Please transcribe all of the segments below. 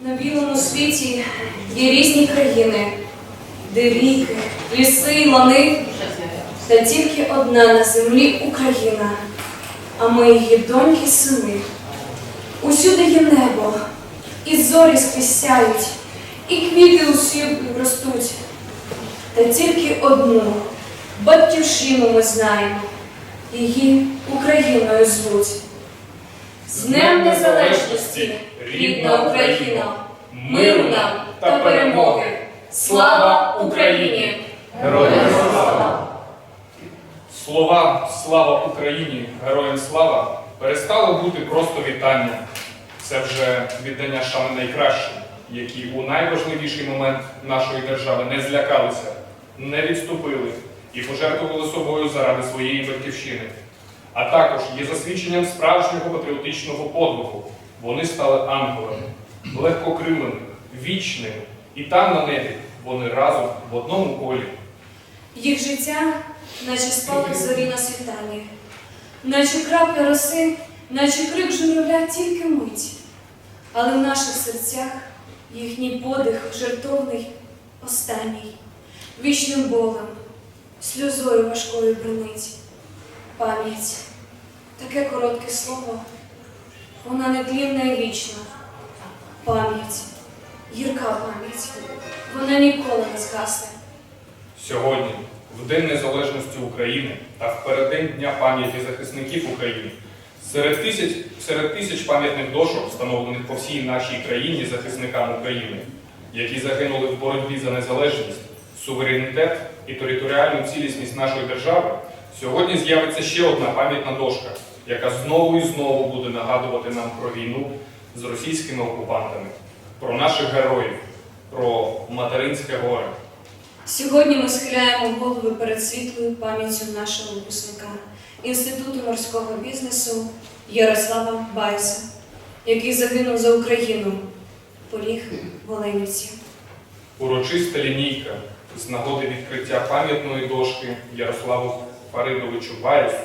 На білому світі є різні країни, де ріки, ліси лани, та тільки одна на землі Україна, а ми її доньки сини. Усюди є небо, і зорі скрізь сяють, і квіти усюди ростуть. Та тільки одну батьківщину ми знаємо, її Україною звуть. З Днем Незалежності, рідна Україна, миру нам та перемоги! Слава Україні! Героям слава! Слова Слава Україні! Героям слава перестало бути просто вітанням. Це вже віддання шани найкращим, які у найважливіший момент нашої держави не злякалися, не відступили і пожертвували собою заради своєї батьківщини. А також є засвідченням справжнього патріотичного подвигу. Вони стали ангелами, легкокрилими, вічними, і там на небі вони разом в одному колі. Їх життя, наче спалах зорі на світанні, наче крапля роси, наче крик журавля тільки мить. Але в наших серцях їхній подих жертовний останній, вічним болем, сльозою важкою бринить. Пам'ять, таке коротке слово, вона нетлінна і вічна. Пам'ять, гірка пам'ять, вона ніколи не згасне. Сьогодні, в День Незалежності України та в переддень Дня пам'яті захисників України, серед тисяч, серед тисяч пам'ятних дошок, встановлених по всій нашій країні захисникам України, які загинули в боротьбі за незалежність, суверенітет і територіальну цілісність нашої держави, сьогодні з'явиться ще одна пам'ятна дошка, яка знову і знову буде нагадувати нам про війну з російськими окупантами, про наших героїв, про материнське горе. Сьогодні ми схиляємо голови перед світлою пам'яттю нашого випускника Інституту морського бізнесу Ярослава Байса, який загинув за Україну, поліг в Оленівці. Урочиста лінійка з нагоди відкриття пам'ятної дошки Ярославу Фаридовичу Байсу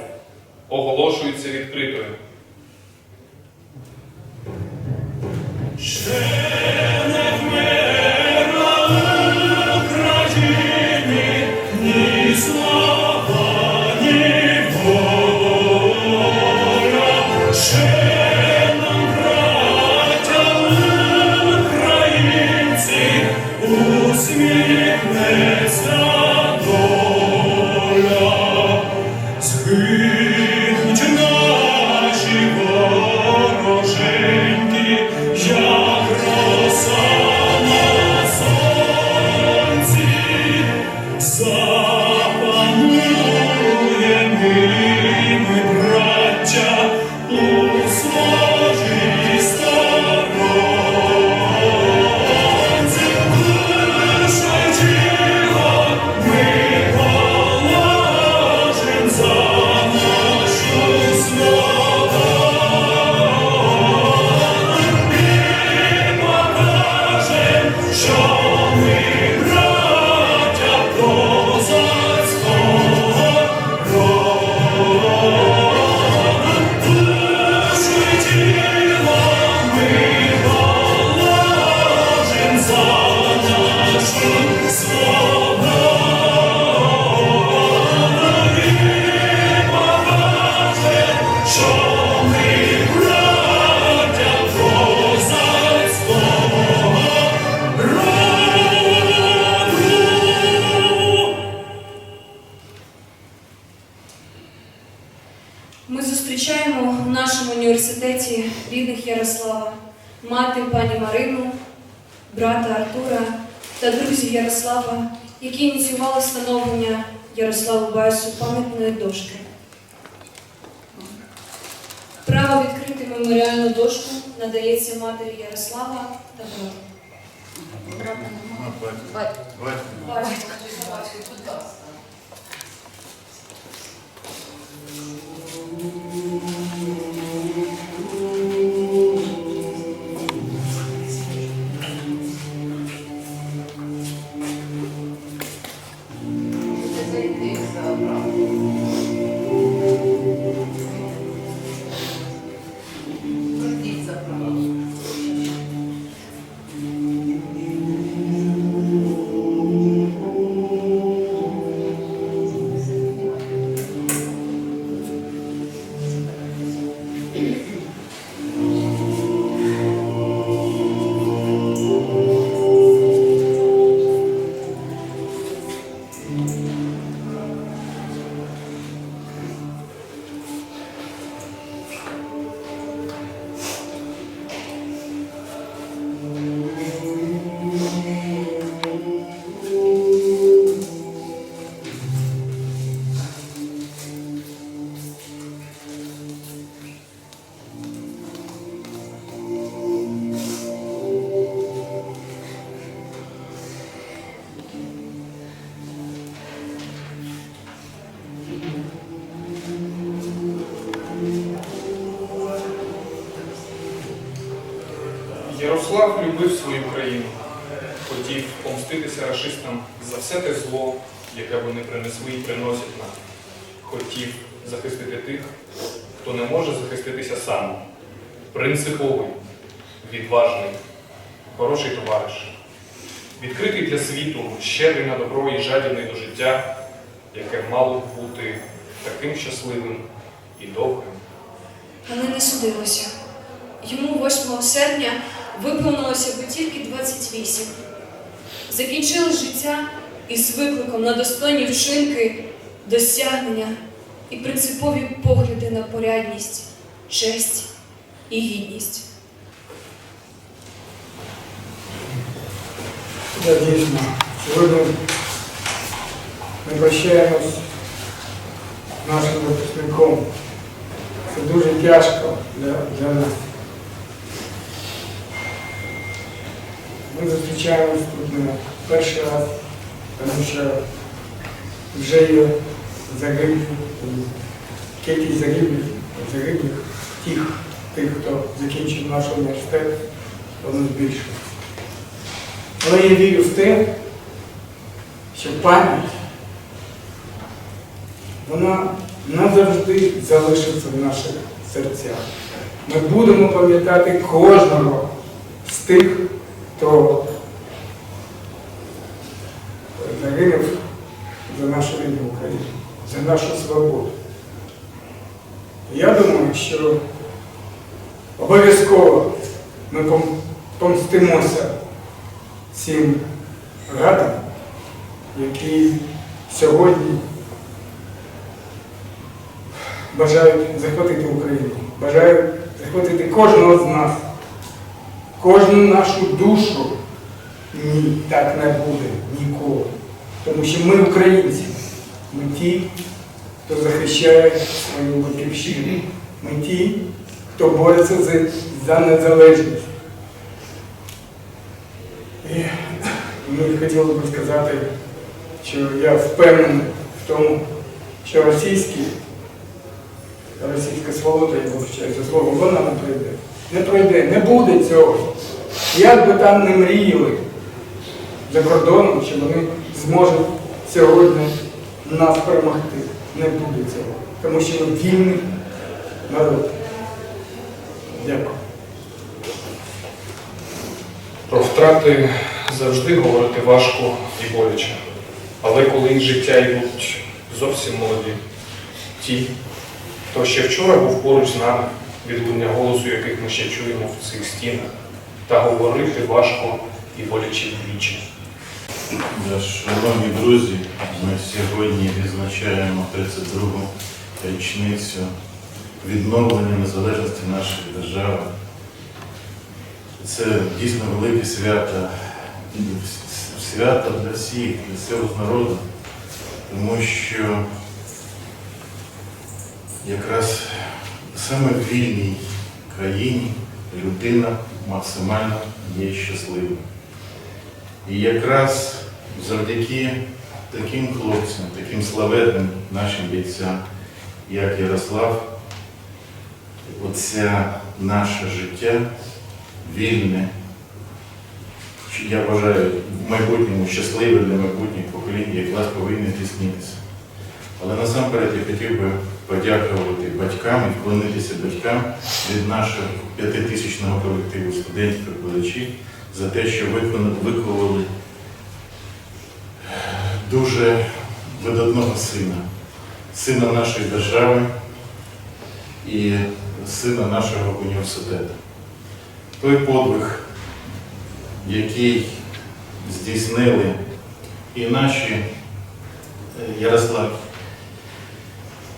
оголошується відкритою. Ні встановлення Ярославу Байсу пам'ятної дошки. Право відкрити меморіальну дошку надається матері Ярослава та брату. Батько. Ярослав і приносять нам. Хотів захистити тих, хто не може захиститися сам. Принциповий, відважний, хороший товариш, відкритий для світу, щедрий на добро і жадібний до життя, яке мало б бути таким щасливим і довгим. Але не судилося. Йому 8 серпня виповнилося би тільки 28. Закінчили життя із викликом на достойні вчинки, досягнення і принципові погляди на порядність, честь і гідність. Да, дійсно. Сьогодні ми прощаємось нашим випускником. Це дуже тяжко для, для нас. Ми зустрічаємось тут не перший раз, тому що вже є загиблі, кількість загиблих, загиблих тих, тих, хто закінчив наш університет, воно збільшується. Але я вірю в те, що пам'ять, вона назавжди залишиться в наших серцях. Ми будемо пам'ятати кожного з тих, хто загинув за нашу рідну Україну, за нашу свободу. Що обов'язково ми помстимося цим радам, які сьогодні бажають захватити Україну, бажають захватити кожного з нас, кожну нашу душу. Ні, так не буде ніколи. Тому що ми українці, ми ті, хто захищає свою батьківщину, ми ті, хто бореться за, за незалежність. І ми хотіли би сказати, що я впевнений в тому, що російські, російська свобода, я вивчаю це слово, вона не пройде. Не пройде, не буде цього. Як би там не мріяли за кордоном, що вони зможуть сьогодні нас перемогти. Не буде цього. Тому що ми вільний народ. Дякую. Про втрати завжди говорити важко і боляче. Але коли життя йдуть зовсім молоді, ті, хто ще вчора був поруч з нами, відлуння голосу, яких ми ще чуємо в цих стінах, та говорити важко і боляче вдвічі. Шановні друзі, ми сьогодні відзначаємо 32-гу річницю відновлення незалежності нашої держави. Це дійсно велике свято, свято для всіх, для всього народу, тому що якраз саме в вільній країні людина максимально є щасливою. І якраз завдяки таким хлопцям, таким славетним нашим бійцям, як Ярослав, оце наше життя вільне, я вважаю, в майбутньому щасливе для майбутніх поколінь, якраз повинні здійснитися. Але насамперед я хотів би подякувати батькам і вклонитися батькам від нашого п'ятитисячного колективу студентів-викладачів за те, що виховали дуже видатного сина, сина нашої держави і сина нашого університету. Той подвиг, який здійснили і наші е, Ярослав,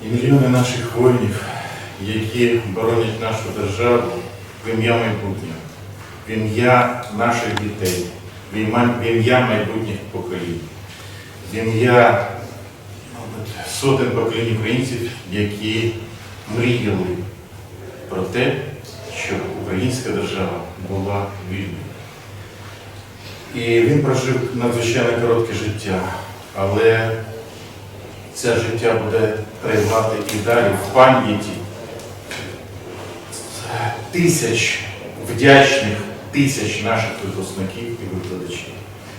і мільйони наших воїнів, які боронять нашу державу в ім'я майбутнього, в ім'я наших дітей, в ім'я- майбутніх поколінь, в ім'я сотень поколінь українців, які мріяли про те, щоб українська держава була вільною. І він прожив надзвичайно коротке життя, але це життя буде тривати і далі в пам'яті тисяч вдячних тисяч наших випускників і викладачів.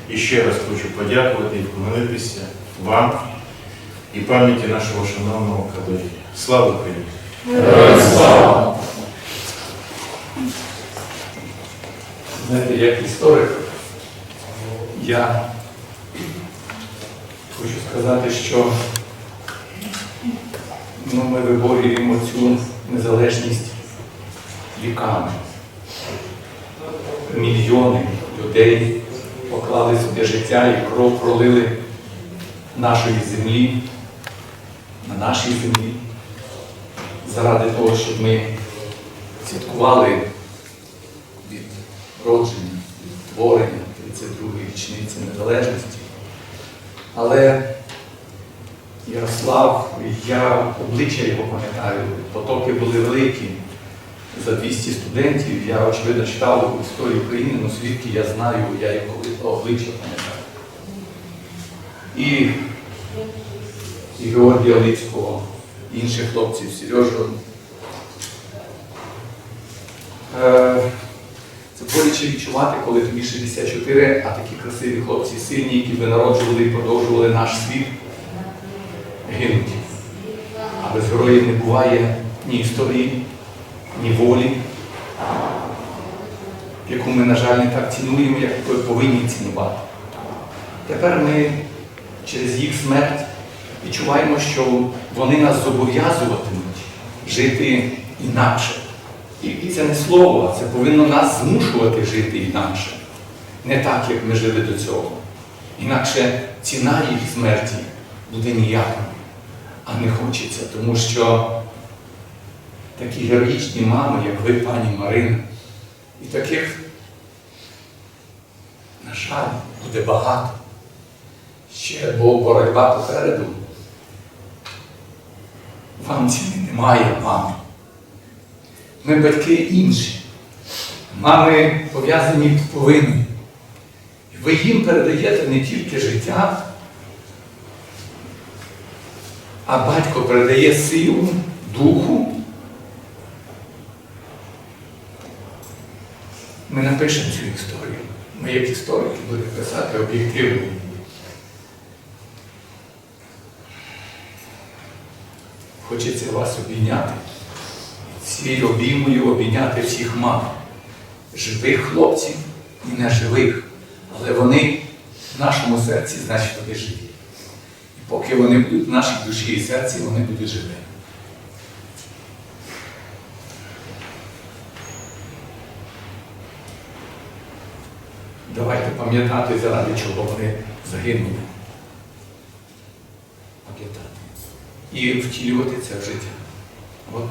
І ще раз хочу подякувати і вклонитися вам і пам'яті нашого шановного колеги. Слава Україні! Знаєте, як історик, я хочу сказати, що ну, ми виборюємо цю незалежність віками. Мільйони людей поклали собі життя і кров пролили нашої землі, на нашій землі, заради того, щоб ми святкували відродження, відтворення 32-ї річниці незалежності. Але Ярослав, я обличчя його пам'ятаю, потоки були великі. За 200 студентів я, очевидно, читав історію України, але звідки я знаю, я його обличчя пам'ятаю. І, Георгія Лицького, і інших хлопців, Сережу. Е, це боляче відчувати, коли тобі 64, а такі красиві хлопці, сильні, які би народжували і продовжували наш світ, гинуть. А без героїв не буває ні історії, ні волі, яку ми, на жаль, не так цінуємо, як повинні цінувати. Тепер ми через їх смерть відчуваємо, що вони нас зобов'язуватимуть жити інакше. І це не слово, це повинно нас змушувати жити інакше. Не так, як ми жили до цього. Інакше ціна їх смерті буде ніякою. А не хочеться, тому що такі героїчні мами, як ви, пані Марина, і таких, на жаль, буде багато. Ще бо боротьба попереду. Ціни немає, мами. Ми батьки інші. Мами пов'язані повинні. Ви їм передаєте не тільки життя, а батько передає силу, духу. Ми напишемо цю історію. Ми, як історики, будемо писати об'єктивно. Хочеться вас обійняти цією обіймою обійняти всіх мам, живих хлопців і неживих. Але вони в нашому серці, значить, вони живі. І поки вони будуть в нашій душі і серці, вони будуть живі. Давайте пам'ятати, заради чого вони загинули. Пам'ятати. І втілювати це в життя. От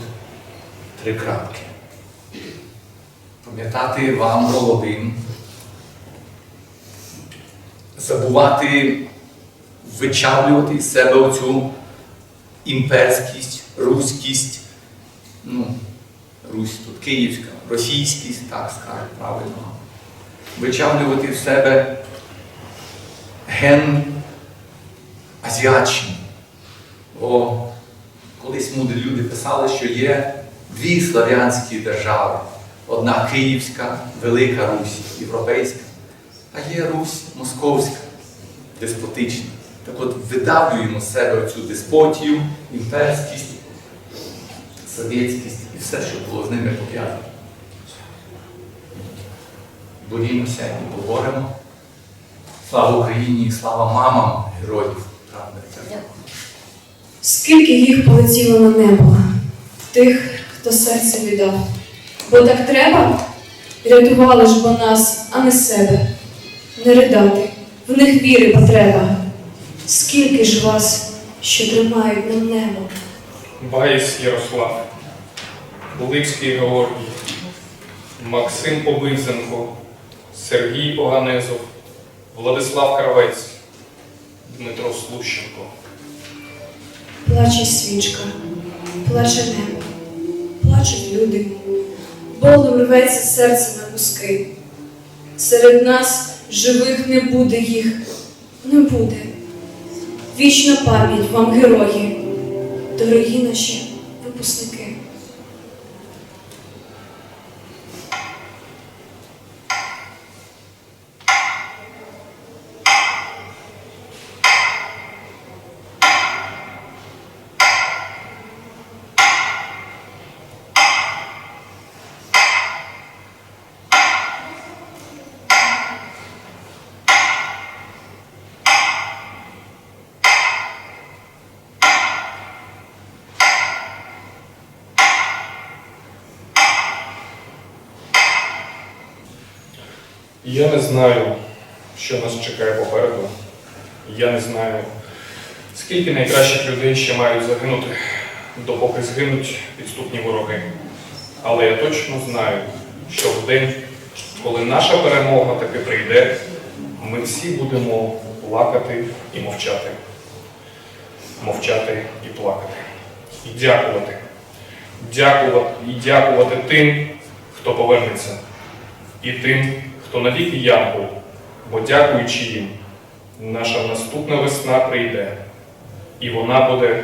три крапки. Пам'ятати вам молодим, забувати вичавлювати з себе оцю імперськість, руськість, ну, Русь тут київська, російськість, так скажуть правильно. Вичавлювати в себе ген азіатчини. Бо колись мудрі люди писали, що є дві слав'янські держави. Одна Київська, Велика Русь, Європейська, а є Русь Московська, деспотична. Так от видавлюємо з себе цю деспотію, імперськість, совєтськість і все, що було з ними пов'язано. Борімося і поборемо. Слава Україні, і слава мамам героїв. Скільки їх полетіло на небо, тих, хто серце віддав. Бо так треба, рятували ж бо нас, а не себе. Не ридати, в них віри потреба. Скільки ж вас, що тримають нам небо? Багіс Ярослав, Липський Георгій, Максим Побизенко, Сергій Оганезов, Владислав Кравець, Дмитро Слущенко. Плаче свічка, плаче небо, плачуть люди, болем рветься серце на куски. Серед нас живих не буде їх, не буде. Вічна пам'ять вам, герої, дорогі наші випускники. Я не знаю, що нас чекає попереду. Я не знаю, скільки найкращих людей ще мають загинути, допоки згинуть підступні вороги. Але я точно знаю, що в день, коли наша перемога таки прийде, ми всі будемо плакати і мовчати. Мовчати і плакати. І дякувати. Дякувати і дякувати тим, хто повернеться, і тим, хто навіки янгол, бо дякуючи їм, наша наступна весна прийде, і вона буде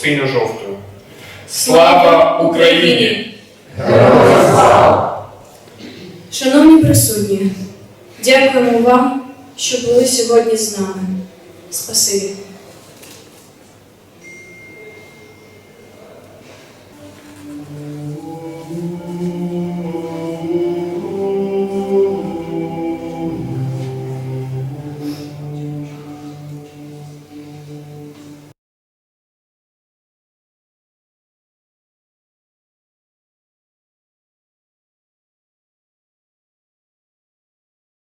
синьо-жовтою. Слава Україні! Шановні присутні, дякуємо вам, що були сьогодні з нами. Спасибі.